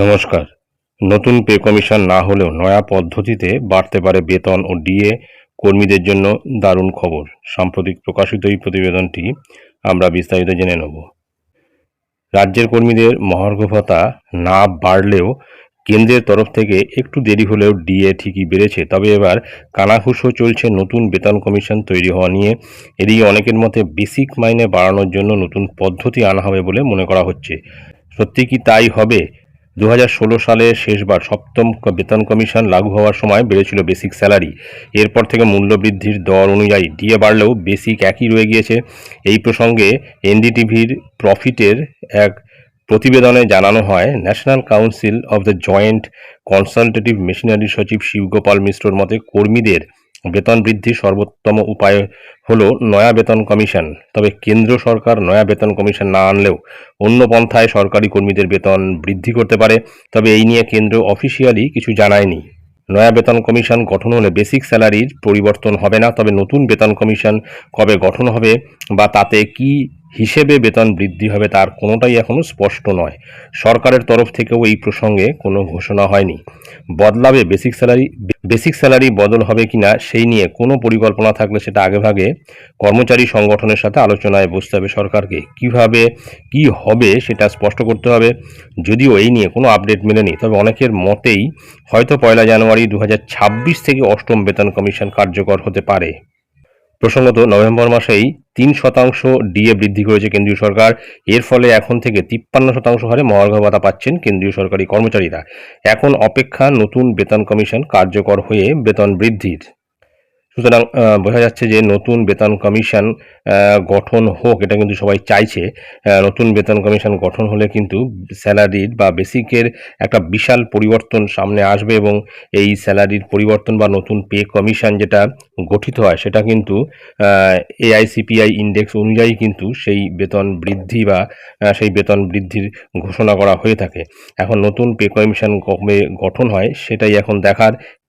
নমস্কার। নতুন pay commission না হলেও নয়া পদ্ধতিতে বাড়তে পারে বেতন ও ডিএ কর্মীদের জন্য দারুণ খবর। সাম্প্রতিক প্রকাশিত এই প্রতিবেদনটি আমরা বিস্তারিত জেনে নেব। রাজ্যের কর্মীদের মহার্ঘ ভাতা না বাড়লেও কেন্দ্রের তরফ থেকে একটু দেরি হলেও ডিএ ঠিকই বেড়েছে। তবে এবার কানাঘুষো চলছে নতুন বেতন কমিশন তৈরি হওয়া নিয়ে। এদিকে অনেকের মতে বেসিক মাইনে বাড়ানোর জন্য নতুন পদ্ধতি আনা হবে বলে মনে করা হচ্ছে। সত্যি কি তাই হবে? দু হাজার ষোলো সালে শেষবার সপ্তম বেতন কমিশন লাগু হওয়ার সময় বেড়েছিল বেসিক স্যালারি। এরপর থেকে মূল্যবৃদ্ধির দর অনুযায়ী ডিএ বাড়লেও বেসিক একই রয়ে গিয়েছে। এই প্রসঙ্গে এনডিটিভির প্রফিটের এক প্রতিবেদনে জানানো হয়, national council of the joint consultative machinery সচিব শিবগোপাল মিশ্রর মতে কর্মীদের বেতন বৃদ্ধির সর্বোত্তম উপায় হল নয়া বেতন কমিশন। তবে কেন্দ্র সরকার নয়া বেতন কমিশন না আনলেও অন্য পন্থায় সরকারি কর্মীদের বেতন বৃদ্ধি করতে পারে, তবে এই নিয়ে কেন্দ্র অফিসিয়ালি কিছু জানায়নি। নয়া বেতন কমিশন গঠন হলে বেসিক স্যালারির পরিবর্তন হবে না, তবে নতুন বেতন কমিশন কবে গঠন হবে বা তাতে কি হিসেবে বেতন বৃদ্ধি হবে তার কোনোটাই এখনও স্পষ্ট নয়। সরকারের তরফ থেকেও এই প্রসঙ্গে কোনো ঘোষণা হয়নি। বদলাবে বেসিক স্যালারি বেসিক স্যালারি বদল হবে কিনা সেই নিয়ে কোনো পরিকল্পনা থাকলে সেটা আগেভাগে কর্মচারী সংগঠনের সাথে আলোচনায় বসতে হবে সরকারকে। কীভাবে কি হবে সেটা স্পষ্ট করতে হবে, যদিও এই নিয়ে কোনো আপডেট মেলেনি। তবে অনেকের মতেই হয়তো পয়লা জানুয়ারি দু হাজার ছাব্বিশ থেকে অষ্টম বেতন কমিশন কার্যকর হতে পারে। প্রসঙ্গত, নভেম্বর মাসেই তিন শতাংশ ডিএ বৃদ্ধি করেছে কেন্দ্রীয় সরকার। এর ফলে এখন থেকে তিপ্পান্ন শতাংশ হারে মহার্ঘ ভাতা পাচ্ছেন কেন্দ্রীয় সরকারি কর্মচারীরা। এখন অপেক্ষা নতুন বেতন কমিশন কার্যকর হয়ে বেতন বৃদ্ধির সুতরাং বোঝা যাচ্ছে যে নতুন বেতন কমিশন গঠন হোক, এটা কিন্তু সবাই চাইছে নতুন বেতন কমিশন গঠন হলে কিন্তু স্যালারির বা বেসিকের একটা বিশাল পরিবর্তন সামনে আসবে এবং এই স্যালারির পরিবর্তন বা নতুন পে কমিশন যেটা গঠিত হয়, সেটা কিন্তু এআইসিপিআই ইন্ডেক্স অনুযায়ী কিন্তু সেই বেতন বৃদ্ধি বা সেই বেতন বৃদ্ধির ঘোষণা করা হয়ে থাকে। এখন নতুন পে কমিশন গঠন হয়, সেটাই এখন দেখার